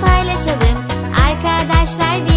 paylaşalım. Arkadaşlar bir